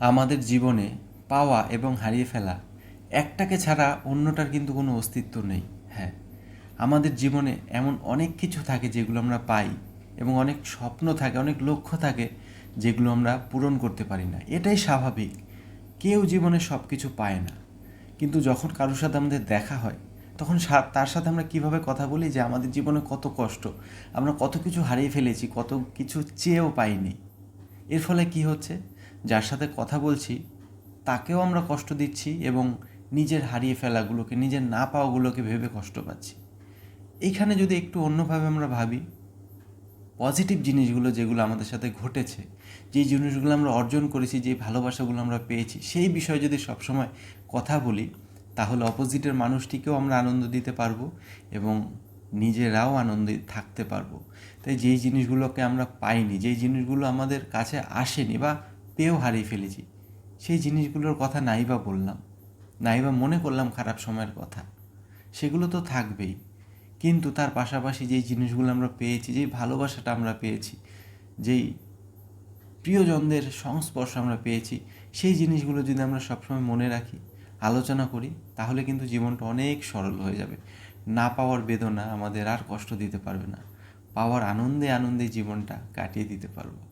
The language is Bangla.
আমাদের জীবনে পাওয়া এবং হারিয়ে ফেলা একটাকে ছাড়া অন্যটার কিন্তু কোনো অস্তিত্ব নেই। হ্যাঁ আমাদের জীবনে এমন অনেক কিছু থাকে যেগুলো আমরা পাই এবং অনেক স্বপ্ন থাকে, অনেক লক্ষ্য থাকে যেগুলো আমরা পূরণ করতে পারি না। এটাই স্বাভাবিক। কেউ জীবনে সব কিছু পায় না। কিন্তু যখন কারোর সাথে আমাদের দেখা হয়, তখন তার সাথে আমরা কীভাবে কথা বলি যে আমাদের জীবনে কত কষ্ট, আমরা কত কিছু হারিয়ে ফেলেছি, কত কিছু চেয়েও পাইনি। এর ফলে কি হচ্ছে? যার সাথে কথা বলছি, তাকেও আমরা কষ্ট দিচ্ছি এবং নিজের হারিয়ে ফেলাগুলোকে, নিজের না পাওয়াগুলোকে ভেবে কষ্ট পাচ্ছি। এইখানে যদি একটু অন্যভাবে আমরা ভাবি পজিটিভ জিনিসগুলো যেগুলো আমাদের সাথে ঘটেছে, যেই জিনিসগুলো আমরা অর্জন করেছি যে ভালোবাসাগুলো আমরা পেয়েছি, সেই বিষয়ে যদি সবসময় কথা বলি, তাহলে অপোজিটের মানুষটিকেও আমরা আনন্দ দিতে পারব এবং নিজেরাও আনন্দে থাকতে পারব। তাই যেই জিনিসগুলোকে আমরা পাইনি, যেই জিনিসগুলো আমাদের কাছে আসেনি বা পেয়েও হারিয়ে ফেলেছি। সেই জিনিসগুলোর কথা নাই বা বললাম নাই বা মনে করলাম খারাপ সময়ের কথা। সেগুলো তো থাকবেই। কিন্তু তার পাশাপাশি যেই জিনিসগুলো আমরা পেয়েছি, যেই ভালোবাসাটা আমরা পেয়েছি, যেই প্রিয়জনদের সংস্পর্শ আমরা পেয়েছি, সেই জিনিসগুলো যদি আমরা সবসময় মনে রাখি, আলোচনা করি, তাহলে কিন্তু জীবনটা অনেক সরল হয়ে যাবে। না পাওয়ার বেদনা আমাদের আর কষ্ট দিতে পারবে না। পাওয়ার আনন্দে আনন্দে জীবনটা কাটিয়ে দিতে পারব।